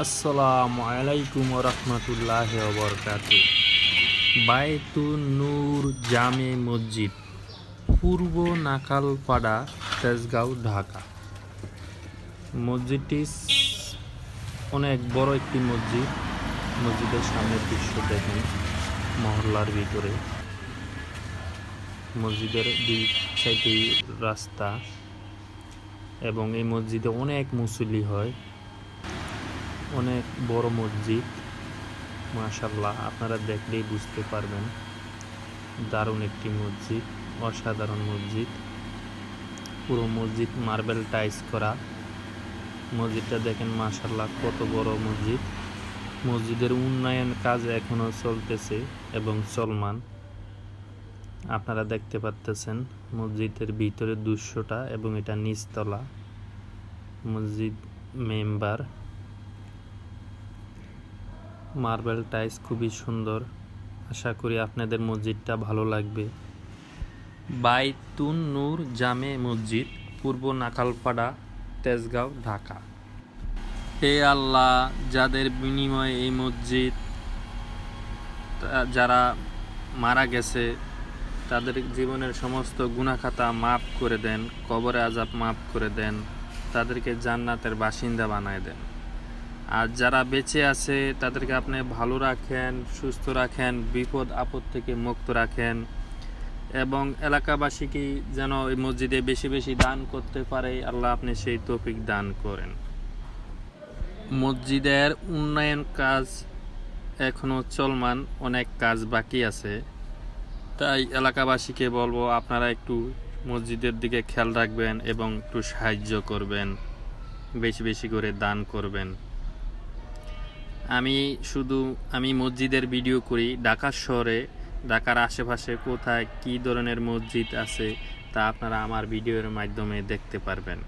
আসসালামু আলাইকুম রহমতুল্লাহ বরকাত। বায়তুন নূর জামে মসজিদ, পূর্ব নাকালপাড়া, তেজগাঁও, ঢাকা। মসজিদটি অনেক বড় একটি মসজিদ। মসজিদের সামনের দৃশ্য দেখেন, মহল্লার ভিতরে। মসজিদের দুই সাইডে রাস্তা এবং এই মসজিদে অনেক মুসল্লি হয়। অনেক বড় মসজিদ মাশাল্লাহ আপনারা দেখলেই বুঝতে পারবেন। দারুণ একটি মসজিদ, অসাধারণ মসজিদ। পুরো মসজিদ মার্বেল টাইস করা। মসজিদটা দেখেন মাশাল্লাহ কত বড় মসজিদ। মসজিদের উন্নয়ন কাজ এখনও চলতেছে এবং চলমান। আপনারা দেখতে পাচ্তেছেন মসজিদের ভিতরে দুশোটা এবং এটা নিচতলা। মসজিদ মেম্বার মার্বেল টাইস খুবই সুন্দর। আশা করি আপনাদের মসজিদটা ভালো লাগবে। বাইতুন নূর জামে মসজিদ, পূর্ব নাকালপাড়া তেজগাঁও, ঢাকা। হে আল্লাহ, যাদের বিনিময়ে এই মসজিদ যারা মারা গেছে, তাদের জীবনের সমস্ত গুণাখাতা মাফ করে দেন, কবরে আজাব মাফ করে দেন, তাদেরকে জান্নাতের বাসিন্দা বানায় দেন। আর যারা বেঁচে আছে, তাদেরকে আপনি ভালো রাখেন, সুস্থ রাখেন, বিপদ, আপদ থেকে মুক্ত রাখেন। এবং এলাকাবাসীকে যেন এই মসজিদে বেশি বেশি দান করতে পারে, আল্লাহ আপনি সেই তৌফিক দান করেন। মসজিদের উন্নয়ন কাজ এখনও চলমান, অনেক কাজ বাকি আছে। তাই এলাকাবাসীকে বলব, আপনারা একটু মসজিদের দিকে খেয়াল রাখবেন এবং একটু সাহায্য করবেন, বেশি বেশি করে দান করবেন। আমি শুধু আমি মসজিদের ভিডিও করি। ঢাকা শহরে, ঢাকার আশেপাশে কোথায় কী ধরনের মসজিদ আছে তা আপনারা আমার ভিডিওর মাধ্যমে দেখতে পারবেন।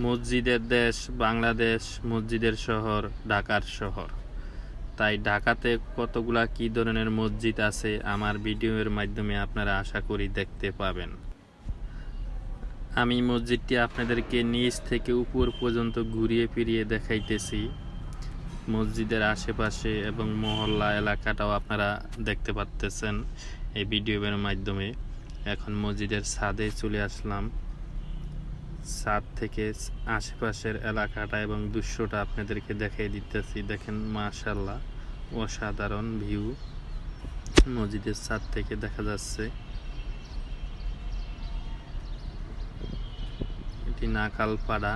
মসজিদের দেশ বাংলাদেশ, মসজিদের শহর ঢাকার শহর। তাই ঢাকাতে কতগুলা কী ধরনের মসজিদ আছে আমার ভিডিওর মাধ্যমে আপনারা আশা করি দেখতে পাবেন। আমি মসজিদটি আপনাদেরকে নিচ থেকে উপর পর্যন্ত ঘুরিয়ে ফিরিয়ে দেখাইতেছি। মসজিদের আশেপাশে এবং মহল্লা এলাকাটাও আপনারা দেখতে পাচ্তেছেন এই ভিডিও ভিডিওর মাধ্যমে। এখন মসজিদের ছাদে চলে আসলাম। ছাদ থেকে আশেপাশের এলাকাটা এবং দৃশ্যটা আপনাদেরকে দেখাই দিতেছি। দেখেন মাশাল্লাহ অসাধারণ ভিউ। মসজিদের ছাদ থেকে দেখা যাচ্ছে। এটি নাকালপাড়া,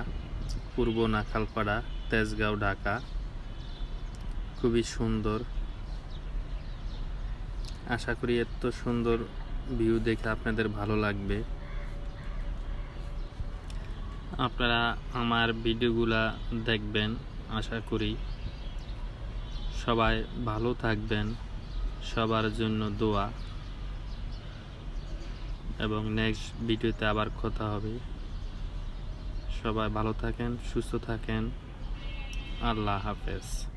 পূর্ব নাকালপাড়া, তেজগাঁও, ঢাকা। খুবই সুন্দর। আশা করি এত সুন্দর ভিউ দেখে আপনাদের ভালো লাগবে। আপনারা আমার ভিডিওগুলা দেখবেন, আশা করি। সবাই ভালো থাকবেন, সবার জন্য দোয়া। এবং নেক্সট ভিডিওতে আবার কথা হবে। সবাই ভালো থাকেন, সুস্থ থাকেন। আল্লাহ হাফেজ।